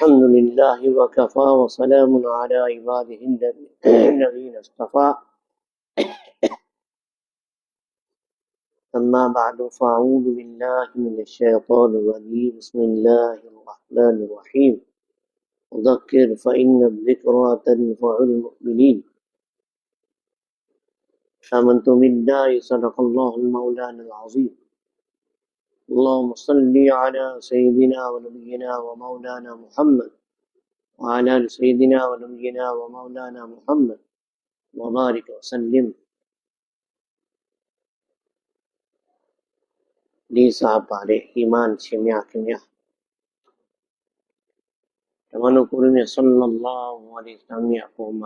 الحمد لله وكفى وسلام على عباده الذين اصطفى. أما بعد فأعوذ بالله من الشيطان الرجيم. بسم الله الرحمن الرحيم. وذكر فإن الذكرى تنفع المؤمنين. آمنت بالله صدق الله المولانا العظيم. اللهم صل على سيدنا ونبينا ومولانا محمد وعلى آل سيدنا ونبينا ومولانا محمد وبارك وسلم. لي صاحب عليه إيمان شميع كميع تمانو كورني صلى الله عليه وسلم يقوم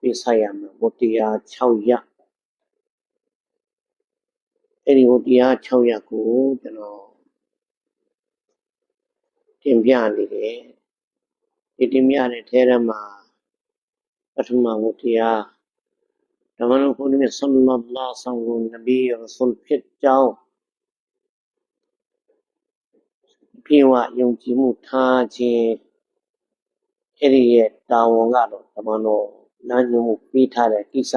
في سيام بطيات شوية အလိဆမ်မြတ်အပေါ်မှာပြဆရမယ်ဘုတရား6ရပ်အဲ့ဒီဘုတရား6ရပ်ကိုကျွန်တော်တင်ပြနေတယ်ဒီတင်ပြတဲ့ထဲထဲမှာပထမဘုတရားဓမ္မနုကိုရမြတ်ဆလ္လာလာဆမ်ကိုနဗီရဆူလ်ဖြစ်ကြောင်းပြေဝယုံကြည်မှုထားခြင်းအဲ့ဒီရဲ့တာဝန်ကတော့ဓမ္မတော်လမ်းညွှန်မှုပေးထားတဲ့ကိစ္စ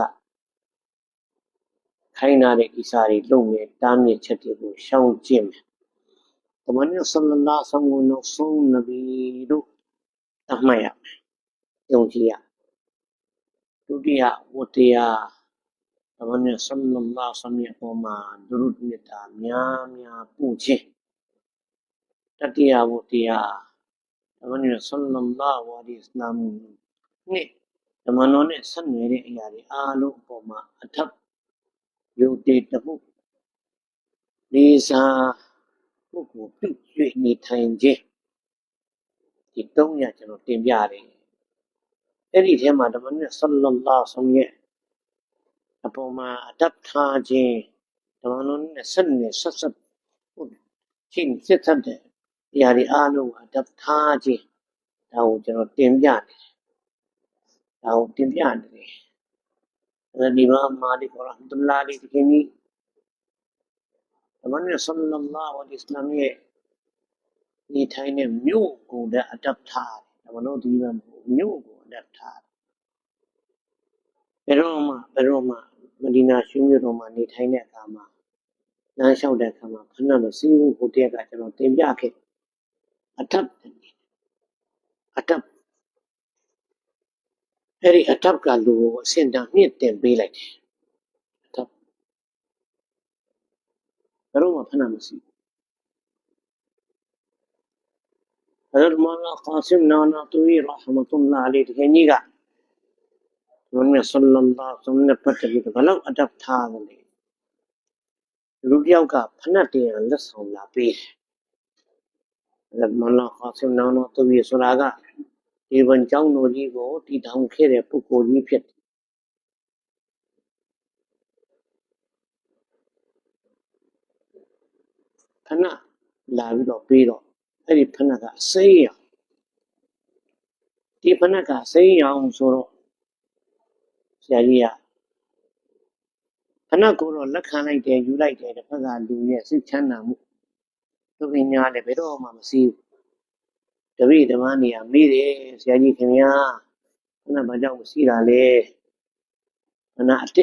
ခိုင်းထားတဲ့ကိစ္စတွေလုပ်မယ်တားမြစ်ချက်တွေကိုရှောင်ကျဉ်မယ်ဓမ္မတော်ဆလလာဆမ်ကိုနောက်ဆုံးနဗီတို့တတ်မှတ်ရမယ်ယုံကြည်ရဒုတိယဝတ္တရားဓမ္မတော်ဆလလာဆမ်ရဲ့အပေါ်မှာဒုရုဒ်မြတ်တာများများပို့ခြင်းတတိယဝတ္တရားဓမ္မနည်းဆလ္လာလာဟူအလိအစ္စလာမ်နဲ့ဓမ္မတော်နဲ့ဆက်နွယ်တဲ့အရာတွေအားလုံးအပေါ်မှာအထပ် ယုတ်တေတမှုလေးစားပုဂ္ဂိုလ်ပြု၍နေထိုင်ခြင်းဒီသုံးရကျွန်တော်တင်ပြတယ်အဲ့ဒီထဲမှာဓမ္မနည်းဆလ္လာလာဆမ်ရဲ့အပေါ်မှာအထပ်ထားခြင်းဓမ္မတော်နဲ့ဆက်နွယ်ဆက်ဆက်ချင်းစစ်သက်တဲ့။တရားတွေအားလုံးကတထားခြင်းဒါကိုကျွန်တော်တင်ပြနေတယ်။ဒါကိုတင်ပြနေတယ်။ အဲဒီမှာမာလီကရဟ်မတုလာလီတခင်ကြီးအမန်ဆလ္လာလာဟူအလိစလမ်ရဲ့ဒီထိုင်တဲ့မြို့ကိုလည်းအတပ်ထားတယ်။ဒါမလို့ဒီမှာမြို့ကိုအတပ်ထားတယ်။ဘယ်တော့မှဘယ်တော့မှမဒီနာရှုမြို့တော်မှာနေထိုင်တဲ့အခါမှာလမ်းလျှောက်တဲ့အခါမှာခဏမစည်းဘူးဟိုတည်းကကျွန်တော်တင်ပြခဲ့အထပ်အထပ် အဲ့ဒီအထပ်ကလူကိုအစင်တန်မြင့်တင်ပေးလိုက်တယ်အထပ်ဘယ်တော့မှဖဏမရှိဘူးအဲ့ဒါမှလာကာဆမ်နာနာတူရီရဟမတုလာအလိတခင်ကြီးကဘုရားဆလ္လာလာဆမ်နဲ့ပတ်သက်ပြီးဘလောက်အထပ်ထားတယ်လူတယောက်ကဖဏတင်လက်ဆောင်လာပေးတယ်မလာခါစနာနာတဝီဆိုတာက ဒီဝန်ကျောင်းတော်ကြီးကိုတည်ထောင်ခဲ့တဲ့ပုဂ္ဂိုလ်ကြီးဖြစ်တယ်ဖဏလာပြီးတော့ပြီးတော့အဲ့ဒီဖဏကအစိမ်းရောင်ဒီဖဏကအစိမ်းရောင်ဆိုတော့ဆရာကြီးကဖဏကိုတော့လက်ခံလိုက်တယ်ယူလိုက်တယ်တစ်ဖက်ကလူရဲ့စိတ်ချမ်းသာမှုသူပညာလည်းဘယ်တော့မှမရှိဘူး တပည့်ဓမ္မနေရာမေးတယ်ဆရာကြီးခင်ဗျာခဏဘာကြောင့်မရှိတာလဲခဏအစ်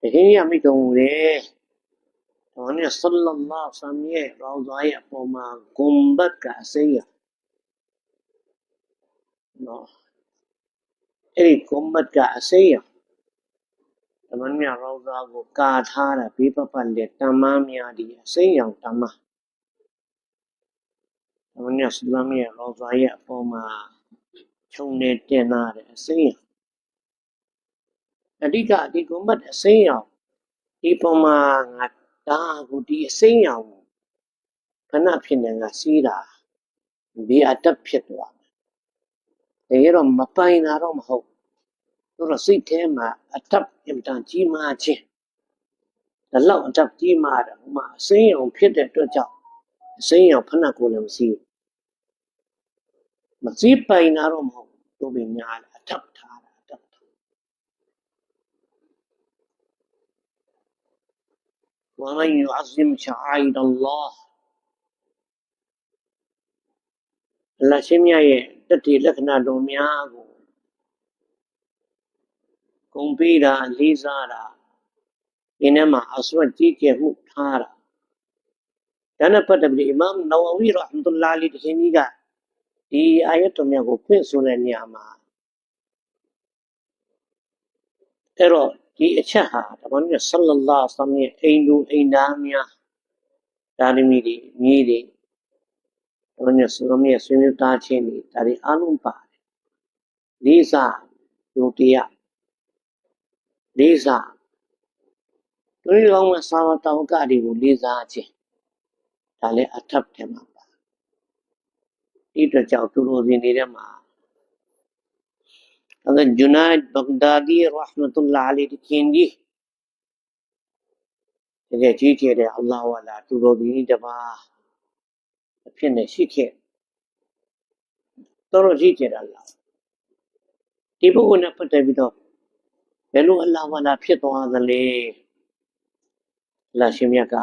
တကယ်ရမိတော်မူတယ်တော်နဲ့ဆလ္လာလာဆမ်ရဲ့ရောဇာရဲ့အပေါ်မှာဂုံဘတ်ကအစိမ်းရနော်အဲ့ဒီဂုံဘတ်ကအစိမ်းရဓမ္မမြရောဇာကိုကာထားတာဘေးပပတ်လက်တမ္မာများဒီအစိမ်းရောင်တမ္မာ ဓမ္မမြဆလမ်ရဲ့ရောဇာရဲ့အပေါ်မှာခြုံနေတင်လာတဲ့အစိမ်းရောင်အဓိကဒီကုမ္ဘတ်အစိမ်းရောင်ဒီပုံမှာငါဒါကိုဒီအစိမ်းရောင်ခဏဖြစ်နေငါစီးတာဒီအတက်ဖြစ်သွားတယ်တကယ်တော့မပိုင်တာတော့မဟုတ်သူတို့စိတ်ထဲမှာအတက်အင်တန်ကြီးမားခြင်းဒါလောက်အတက်ကြီးမားတယ်ဟိုမှာအစိမ်းရောင်ဖြစ်တဲ့အတွက်ကြောင့်အစိမ်းရောင်ဖဏကိုလည်းမစီးမ စီးပိုင်တာတော့မဟုတ်သူပင်များအတက်ထားတာအတက်ထား ومن يعظم شعائر الله အလ လရှင်မြတ်ရဲ့တတိလက္ခဏာတော်များကိုဂုံပေးတာလေးစားတာဒီနေ့မှာအစွတ်ကြီးကျယ်မှုထားတာဒါနဲ့ပတ်သက်ပြီးအီမမ်နဝဝီရဟမတုလာလီတခင်ကြီးက ဒီအာယတ်တော်များကိုဖွင့်ဆိုတဲ့နေရာမှာအဲ့တော့ဒီအချက်ဟာဓမ္မမြတ်ဆလ္လာလာဆမ်ရဲ့အိမ်သူအိမ်သားများဒါရမီတွေမြေးတွေဓမ္မမြတ်ဆလ္လာမြတ်ဆွေးနွေးသားချင်းတွေဒါတွေအလုံးပါတယ်လေးစားယုတ်တရားလေးစားသူတို့ကောင်းမှစာဝတ္တဝကတွေကိုလေးစားခြင်းဒါလည်းအထပ်တယ်မှာပါ ဒီတော့ကြောင့်သူတို့ဒီနေတဲ့မှာအဲဂျူနိုက်ဘဂဒါဒီရဟမတုလာအလိုင်ခင်ကြီးတကယ်ကြီးကျယ်တဲ့အလ္လာဟ်ဝါလာသူတို့ဒီတပါအဖြစ်နဲ့ရှိခဲ့တော်တော်ကြီးကျယ်တာလားဒီပုဂ္ဂိုလ်နဲ့ပတ်သက်ပြီးတော့ဘယ်လိုအလ္လာဟ်ဝါလာဖြစ်သွားသလဲအလ္လာဟ်ရှင်မြတ်က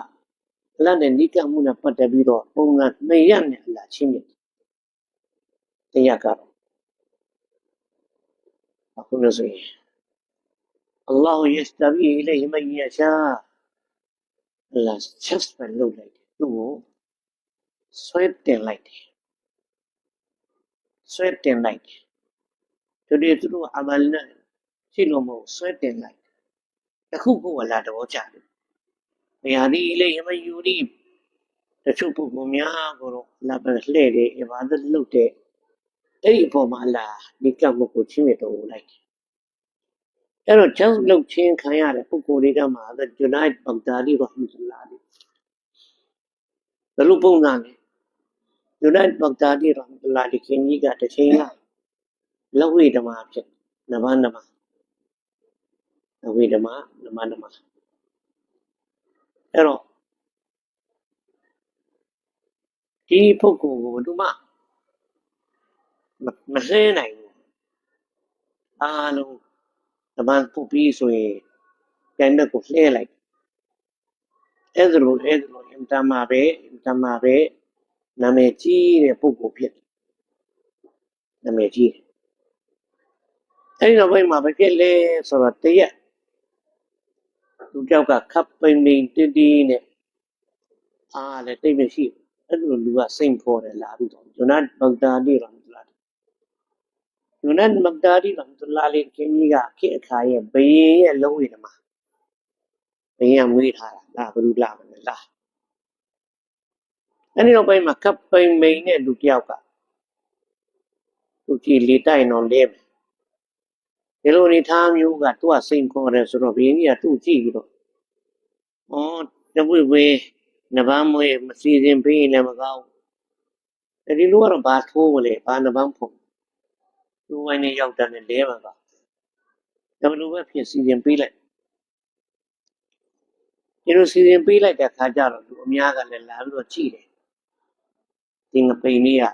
အလ္လာဟ်နဲ့နိကမှုနဲ့ပတ်သက်ပြီးတော့ပုံစံနှစ်ရနဲ့အလ္လာဟ်ချင်းမြတ် တရားကတော့အခုလို့ဆိုရင်အလ္လာဟ်ယစတဘီအလိုင်ဟီမန်ယရှာအလ္လာဟ်ချက်ပဲလုပ်လိုက်တယ်သူ့ကိုဆွဲတင်လိုက်တယ်ဆွဲတင်လိုက်တယ်သူတွေသူတို့အမလ်နဲ့ရှိလို့မဟုတ်ဆွဲတင်လိုက်တခုခုအလ္လာဟ်တော်ကြတယ်။နေရာဒီအလိုင်ဟီမန်ယူရီတချို့ပုဂ္ဂိုလ်များကိုတော့အလ္လာဟ်ပဲလှည့်တယ်အဘာဒတ်လုပ်တဲ့ အဲ့ဒီအပေါ်မှာအလ္လာဟ်ဒီကမှုကိုချင်းမြတ်တော်မူလိုက်တယ်အဲ့တော့ just လုပ်ချင်းခံရတဲ့ပုဂ္ဂိုလ်တွေကမှဒါဂျူနိုက်ဘဂဒါဒီရဟမတုလာလီဘယ်လိုပုံစံလဲဂျူနိုက်ဘဂဒါဒီရဟမတုလာလီခင်ကြီးကတစ်ချိန်ကလဝိဓမ္မာဖြစ်နဗနမလဝိဓမ္မာနမနမအဲ့တော့ဒီပုဂ္ဂိုလ်ကိုဘယ်သူမှ မမဟဲနိုင်ဘူးအားလုံးဓမ္မပုတ်ပြီးဆိုရင်ပြန်တဲ့ကိုလှဲလိုက်အဲ့ဒါလိုအဲ့ဒါလိုအင်တမပဲအင်တမပဲနာမည်ကြီးတဲ့ပုဂ္ဂိုလ်ဖြစ်တယ်နာမည်ကြီးတယ်အဲ့ဒီနောက်ပိုင်းမှာပဲဖြစ်လဲဆိုတော့တရက်သူကြောက်ကခပ်ပိန်ပိန်တီးတီးနဲ့အားလည်းတိတ်မရှိဘူးအဲ့လိုလူကစိတ်ဖော်တယ်လာပြီးတော့ဂျွနတ်ဘဂဒါဒီရဟမတုလာဂျွ နတ်ဘဂဒါဒီရဟမတုလာလေးခင်ကြီးကခေတ်အခါရဲ့ဘယင်ရဲ့လုံးဝဓမ္မဘယင်ကမွေးထားတာလာဘလူလာမလဲလာအဲ့ဒီနောက်ပိုင်းမှာကပ်ပိန်မိန်နဲ့လူတယောက်ကသူကြည်လေတိုက်တော့လဲမယ်ဒီလိုအနေထားမျိုးကသူ့အစိန်ခေါ်တယ်ဆိုတော့ဘယင်ကြီးကသူ့ကြည့်ပြီးတော့ဩတပွေပွေနဗန်းမွေးမစီစဉ်ပေးရင်လည်းမကောင်းဘူးဒီလိုကတော့ဘာထိုးမလဲဘာနဗန်းဖို့ သူဝိုင်းနေရောက်တယ်လဲမှာပါဒါမလို့ပဲဖြစ်စီစဉ်ပေးလိုက်ဒီလိုစီစဉ်ပေးလိုက်တဲ့ခါကျတော့လူအများကလည်းလာပြီးတော့ကြည့်တယ်ဒီငပိန်လေးက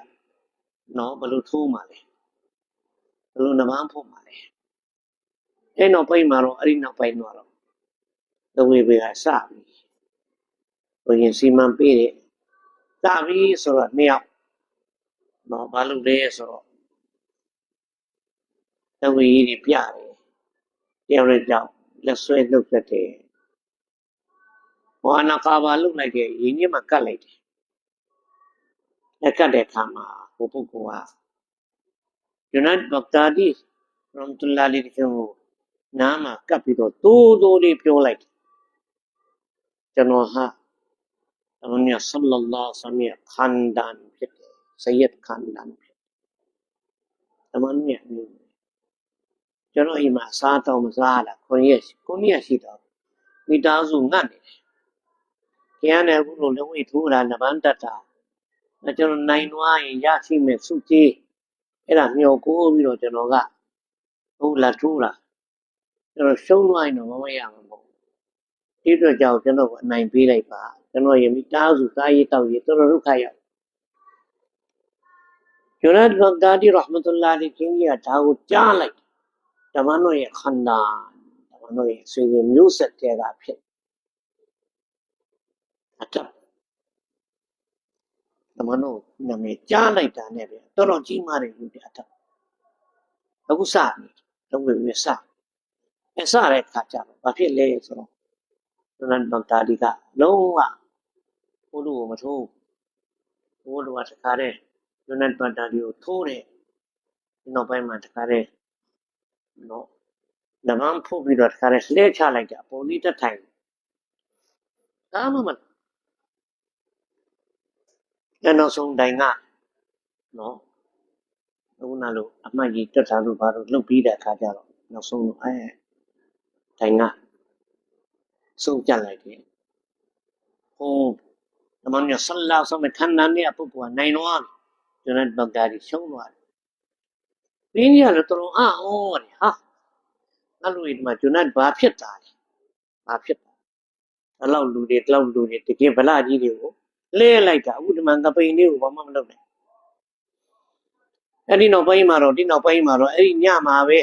နော်ဘယ်လိုထိုးမှလဲဘယ်လိုနဗန်းဖို့မှလဲအဲ့နောက်ပိုင်းမှာတော့အဲ့ဒီနောက်ပိုင်းမှာတော့သဝေဘေကစပြီဘုရင်စီမံပေးတယ်စပြီဆိုတော့နှစ်ယောက်နော်ဘာလို့လဲဆိုတော့သ ဝေကြီးတွေပြတယ်တယောက်နဲ့ကြောက်လက်ဆွဲနှုတ်သက်တယ်ဟောအနာကာဘာလုတ်လိုက်တယ်ရင်းကြီးမှကတ်လိုက်တယ်အကတ်တဲ့အခါမှာဟိုပုဂ္ဂိုလ်ကယူနတ်ဘဂဒါဒီရမ်တူလာလီကိုနားမှာကပ်ပြီးတော့တိုးတိုးလေးပြောလိုက်တယ်ကျွန်တော်ဟာအမှန်မြတ်ဆလ္လာလာဆမ်ရဲ့ခန္ဒန်ဖြစ်တယ်ဆယက်ခန္ဒန်ဖြစ်အမှန်မြတ် ကျွန်တော်အိမ်မှာစားတော့မစားလာခုနှစ်ရက်ခုနှစ်ရက်ရှိတော့မိသားစုငတ်နေတယ်။ကျန်တဲ့အခုလိုလုံးဝထိုးတာနဗန်းတက်တာအဲကျွန်တော်နိုင်သွားရင်ရရှိမယ်စုကြည်အဲ့ဒါမျောကိုးပြီးတော့ကျွန်တော်ကဟုတ်လာထိုးတာကျွန်တော်ရှုံးသွားရင်တော့မမရမှာပေါ့ဒီအတွက်ကြောင့်ကျွန်တော်ကအနိုင်ပေးလိုက်ပါကျွန်တော်ရမိသားစုစားရေးတောက်ရေးတော်တော်ဒုက္ခရောက်ဂျူနတ်ဘဂဒါဒီရဟမတုလာလီကင်းကြီးကဒါကိုကြားလိုက် ဓမ္မနောရဲ့ခန္ဓာဓမ္မနောရဲ့ဆွေစဉ်မျိုးဆက်တဲကဖြစ်အတ္တသမန်တို့နာမည်ကြားလိုက်တာနဲ့ပဲတော်တော်ကြီးမားတဲ့လူတွေအထက်အခုစပြီတော့ဝေဝေစအဲစတဲ့ခါကျတော့ဘာဖြစ်လဲဆိုတော့ဒနန်ဘန်တာဒီကလုံးဝဘိုးလူကိုမထိုးဘိုးလူကတခါတဲ့ဒနန်ဘန်တာဒီကိုထိုးတယ်နောက်ပိုင်းမှာတခါတဲ့ နော်လမ်းမဖို့ပြီးတော့တခါတဲ့လှဲချလိုက်တာပုံလေးတက်ထိုင်ဒါမှမအဲ့နောက်ဆုံးတိုင်ကနော်အခုနလိုအမှတ်ကြီးတက်တာလို့ဘာလို့လှုပ်ပြီးတဲ့အခါကျတော့နောက်ဆုံးတော့အဲတိုင်ကဆုံးပြလိုက်တယ်ဟိုဓမ္မညဆလ္လာဆောမခန္ဓာနဲ့ပုဂ္ဂိုလ်ကနိုင်တော့ကျွန်တော်ဘဂ္ဂါဒီရှုံးသွားတယ်ပြင်းရတော့တော်တော်အာဩတယ်ဟာ အဲ့လိုဒီမှာကျွန်တော်ဘာဖြစ်တာလဲဘာဖြစ်တာအဲ့လောက်လူတွေအဲ့လောက်လူတွေတကယ်ဗလာကြီးတွေကိုလဲလိုက်တာအခုဒီမှာကပိန်လေးကိုဘာမှမလုပ်နိုင်အဲ့ဒီနောက်ပိုင်းမှာတော့ဒီနောက်ပိုင်းမှာတော့အဲ့ဒီညမှာပဲ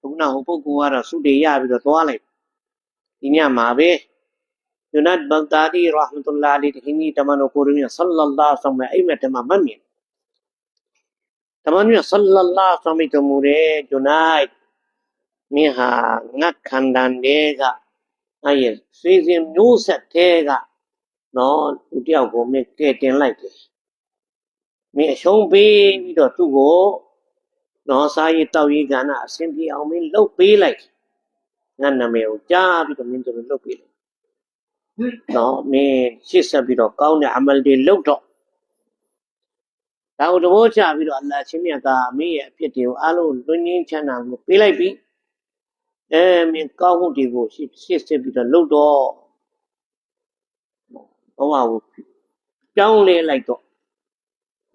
ခုနဟိုပုဂ္ဂိုလ်ကတော့စုတေရပြီးတော့သွားလိုက်ဒီညမှာပဲယုနတ်ဘဂ္ဂါဒီရဟမတုလာလီတခိနီတမန်တော်ကိုရမြတ်ဆလ္လာလာဆမ်မအိမ်မက်တမမမြင်တမန်တော်ဆလ္လာလာဆမ်မတမူရဲယုနတ် မင်းဟာငတ်ခန္ဓာတွေကအဲ့ရစေစဉ်မျိုးဆက်တဲ့ကနော်သူတယောက်ကိုမင်းကဲတင်လိုက်တယ်မင်းအရှုံးပေးပြီးတော့သူ့ကိုနော်စားရည်တောက်ရည်ကဏ္ဍအဆင်ပြေအောင်မင်းလှုပ်ပေးလိုက်ငါနာမည်ကိုကြားပြီးတော့မင်းတို့လှုပ်ပေးလိုက်နော်မင်းရှေ့ဆက်ပြီးတော့ကောင်းတဲ့အမလ်တွေလုပ်တော့ဒါကိုတဘောချပြီးတော့အလ္လာဟ်ချင်းမြတ်ကမင်းရဲ့အဖြစ်တွေကိုအားလုံးလွတ်ငင်းချမ်းသာကိုပေးလိုက်ပြီး အဲမင်းကောင်းမှုတွေကိုရှေ့ရှေ့ဆက်ပြီးတော့လုပ်တော့ဘဝကိုကြောင်းလဲလိုက်တော့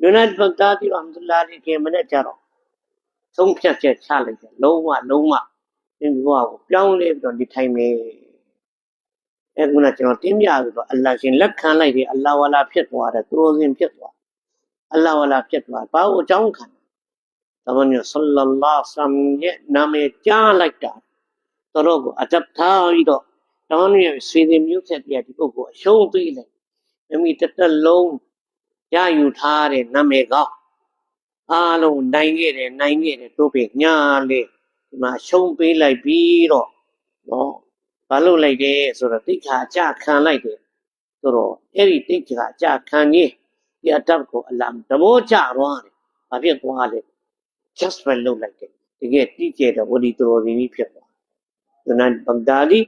ယုနတ်ဘဂ္ဂါဒီရဟမတုလာလိကေမနဲ့ကြတော့သုံးဖြတ်ချက်ချလိုက်တယ်လုံးဝလုံးဝဒီဘဝကိုပြောင်းလဲပြီးတော့ဒီထိုင်မယ်အဲခုနကျွန်တော်တင်းပြပြီးတော့အလ္လာဟ်ရှင်လက်ခံလိုက်တယ်အလ္လာဟ်ဝါလာဖြစ်သွားတယ်သူတော်စင်ဖြစ်သွားအလ္လာဟ်ဝါလာဖြစ်သွားဘာလို့အကြောင်းခံတမန်တော်ဆလ္လာလာဆမ်ရဲ့နာမည်ကြားလိုက်တာ တော်ကိုအတပ်ထားပြီးတော့တမန်တော်ရဲ့ဆွေစဉ်မျိုးဆက်ပြဒီပုဂ္ဂိုလ်အရှုံးပေးလိုက်မိမိတစ်သက်လုံးရယူထားတဲ့နာမည်ကောင်းအားလုံးနိုင်ခဲ့တယ်နိုင်ခဲ့တယ်တို့ပဲညာလေဒီမှာရှုံးပေးလိုက်ပြီးတော့နော်ဘာလို့လိုက်တယ်ဆိုတော့တိခါအကြခံလိုက်တယ်ဆိုတော့အဲ့ဒီတိခါအကြခံကြီးဒီအတပ်ကိုအလမ်သဘောကျသွားတယ်ဘာဖြစ်သွားလဲ just ပဲလုပ်လိုက်တယ်တကယ်တိကျတဲ့ဝဒီတော်ရင်းကြီးဖြစ်သွား ဒနန်ဘဂ္ဂါလီ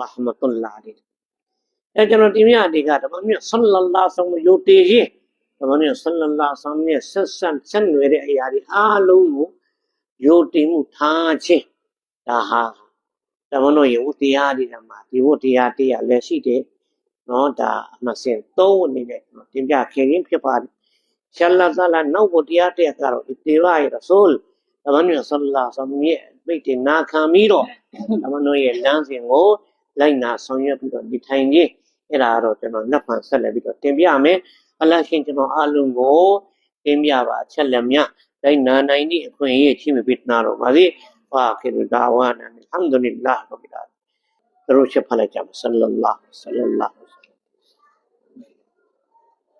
ရဟမတုလာလီအဲကျွန်တော်ဒီမြတ်တွေကဓမ္မမြတ်ဆလ္လာလာဆမ်ယိုတေရင်ဓမ္မမြတ်ဆလ္လာလာဆမ်ရဲ့ဆက်ဆံဆက်နွယ်တဲ့အရာတွေအားလုံးကိုယိုတင်မှုထားခြင်းဒါဟာဓမ္မတော်ရဲ့ဝတ္တရားတွေမှာဒီဝတ္တရားတရားလည်းရှိတယ်နော်ဒါအမှစင်သုံးအနေနဲ့တင်ပြခင်ရင်းဖြစ်ပါတယ်ရှလ္လာသလာနောက်ဝတ္တရားတရားကတော့အတေရာရဲ့ရဆိုလ်ဓမ္မမြတ်ဆလ္လာဆမ်ရဲ့ မိတ်တင်နာခံပြီးတော့ဓမ္မတော်ရဲ့လမ်းစဉ်ကိုလိုက်နာဆောင်ရွက်ပြီးတော့ဒီထိုင်ခြင်းအဲ့ဒါကတော့ကျွန်တော်နှစ်ဖန်ဆက်လက်ပြီးတော့တင်ပြမယ်အလရှင်ကျွန်တော်အားလုံးကိုတင်ပြပါချက်လက်မြလိုက်နာနိုင်သည့်အခွင့်အရေးရှိမဖြစ်နာတော့ပါစေဘာခေရဒါဝါနာအလ်ဟမ်ဒူလ illah ရဘ်ဘီလာတို့ချက်ဖလိုက်ကြပါဆလ္လာလာဆလ္လာလာ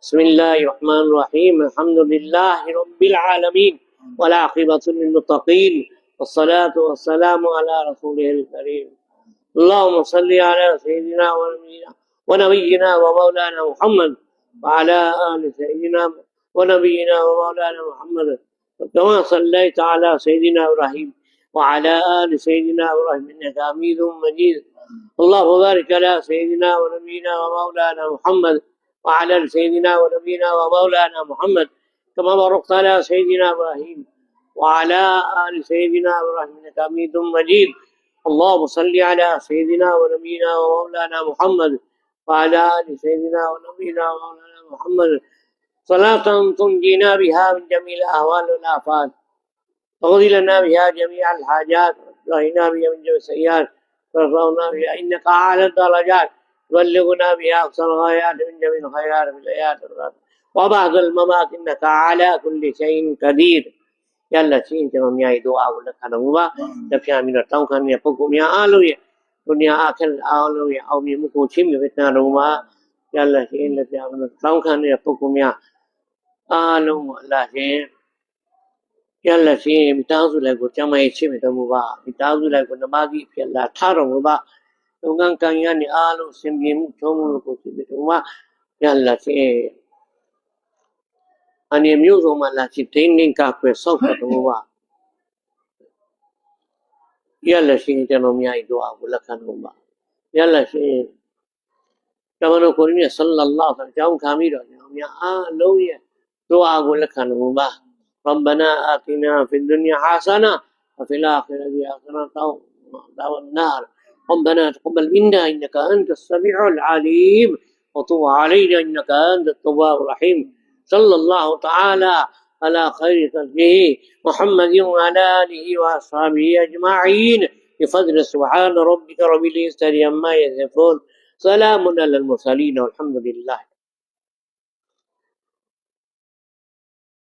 بسم الله الرحمن الرحيم الحمد لله رب العالمين والعاقبة للمتقين والصلاة والسلام على رسوله الكريم. اللهم صل على سيدنا ونبينا ونبينا ومولانا محمد وعلى آل سيدنا ونبينا ومولانا محمد. كما صليت على سيدنا إبراهيم وعلى آل سيدنا إبراهيم إنك حميد مجيد. اللهم بارك على سيدنا ونبينا ومولانا محمد وعلى آل سيدنا ونبينا ومولانا محمد. كما باركت على سيدنا إبراهيم وعلى آل سيدنا إبراهيم إنك حميد مجيد. اللهم صل على سيدنا ونبينا ومولانا محمد وعلى آل سيدنا ونبينا ومولانا محمد. صلاة تنجينا بها من جميع الأهوال والآفات. تقضي لنا بها جميع الحاجات. وترهينا بها من جميع السيئات. وترفعنا بها. إنك أعلى الدرجات. تبلغنا بها أقصى الغايات من جميع الخيرات في الحياة وبعد الممات إنك على كل شيء قدير. ရလက်ချင်းကျွန်တော်များရဲ့ဒုအာကိုလက်ခံတော်မူပါ။လက်ဖြာပြီးတော့တောင်းခံနေတဲ့ပုဂ္ဂိုလ်များအားလုံးရဲ့ဒုညအခက်အားလုံးရဲ့အောင်မြင်မှုကိုချင်းမြတ်နာတော်မူပါ။ရလက်ချင်းလက်ဖြာပြီးတော့တောင်းခံနေတဲ့ပုဂ္ဂိုလ်များအားလုံးကိုအလ္လာဟ်ရှင်ရလရှင်မိသားစုလိုက်ကိုကျမ်းမရေးချစ်မြတ်တော်မူပါမိသားစုလိုက်ကိုနမကြီးအဖြစ်လာထားတော်မူပါလုပ်ငန်းကံရနေအားလုံးစင်ပြေမှုထုံးမှုကိုဖြစ်ပြီးတော့မှရလရှင် အနေမျိုးစုံမှာလာချစ်တင်းနှင်ကကွယ်ဆောက်တော်မူပါရလရှင်ကျွန်တော်များဤတို့အကိုလက်ခံတော်မူပါရလရှင် ကျွန်တော်ကိုရင်းမြတ်ဆလ္လာလာဟ်အကြောင်းခံပြီးတော့ကျွန်တော်များအားလုံးရဲ့ဒုအာကိုလက်ခံလို့ပါ ربنا آتنا في الدنيا حسنة وفي الآخرة حسنة وقنا النار ربنا تقبل منا إنك أنت السميع العليم وتب علينا إنك أنت التواب الرحيم صلى الله تعالى على خير خلقه محمد وعلى آله وأصحابه أجمعين. بفضل سبحان ربك رب العزة عما يصفون. سلام على المرسلين والحمد لله.